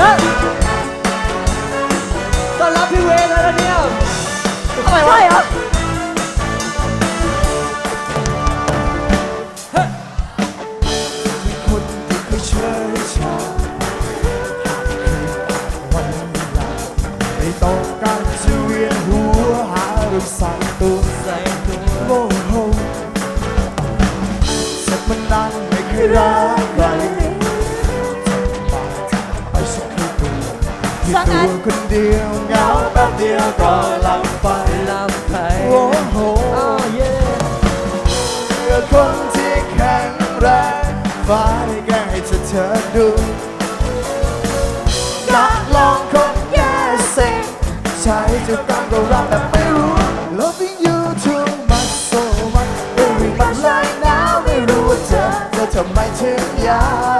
เฮ้ยต้อนรับพี่เวย์ไทยเดียวอะไรวะใช่เหรอคนที่เคยเชยชาวันเวลาไม่ต้องการจะเวียนหัวหาเรื่องใส่ตัวใส่ตัวโอ้โหสักมันนานไม่เคยรักใคร ที่ตัวคนเดียวเหงาแป๊บเดียวก็หลับไปลำไทยโอ้โหเพื่อคนที่แข็งแรงฟ้าได้แกล้งให้เธอเธอดูนักลองคงแย่เซ็งใช้จะต้องก็รักแบบไม่รู้ Loving you too much so much very much right now ไม่รู้ว่าเธอเธอทำไมถึงยาว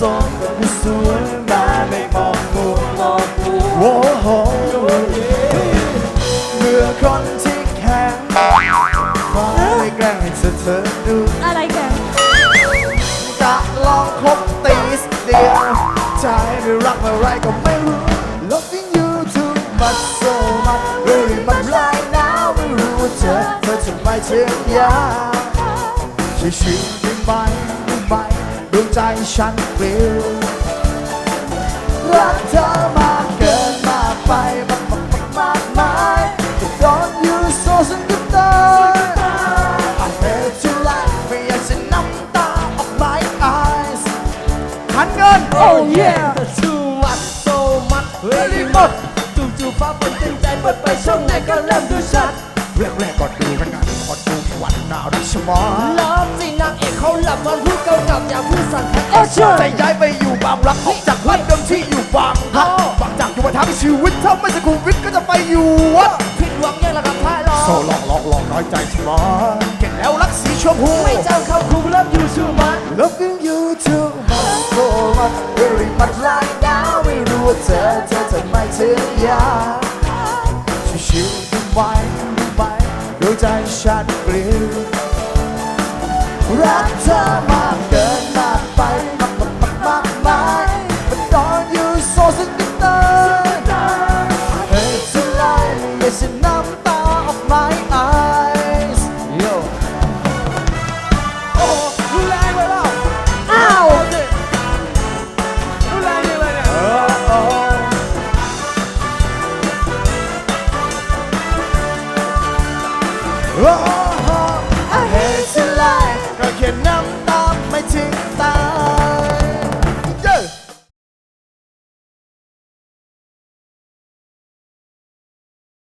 สิ่งซ้ำซ้อนกับผู้สวยมาไม่มองมัวมองกูโอ้โหเมื่อคนที่แข็งฟ้าได้แกล้งให้เธอเธอดูอะไรแกจะลองคบตีสเดียวใจไม่รักอะไรก็ไม่รู้ Loving you too much so much very much right now ไม่รู้ว่าเธอเธอจะไม่ถึงยามช่วยชื่อได้ไหมรู้ไหม ดวงใจฉันเปลี่ยวรักเธอมากเกินมากไปมากมากมากมาย But don't you so sentimental I hate to lie ไม่อยากจะน้ำตาออก my eyes หันเงินโอ้เย่ชูมัดโซมัดเวลี่มดจู่ๆฟ้าฝนเต็มใจเปิดไปช่องไหนก็เริ่มดูชัดเรื่องแรกก็ดูกันงานขอดูวันหนาวดิชมอเลิฟสินางเอก เขาหลับมันพูดเกากับอย่าพูดสั่นแอคชั่นแต่ย้ายไปอยู่บางรักออกจากวัดเดิมที่อยู่บางฮักบางจากอยู่มาทั้งชีวิตถ้าไม่ใช่คูวิทก็จะไปอยู่วัดผิดหวังยังระกับท้ายรอโซลองลองลองน้อยใจชมอเก่งแล้วรักสีชมพูไม่เจ้าเข้าคุมเลิฟอยู่ชูมัด Loving you too much so much very much right now ไม่รู้ว่าเธอเธอจะไม่ถึงยามชิวๆดูไรักเธอมากเกินมากไปมากมากมากมากมาย But don't you so sick of time เฮ้ยจะไล่ไม่น้ำตา of my eyes อ้รุาอ้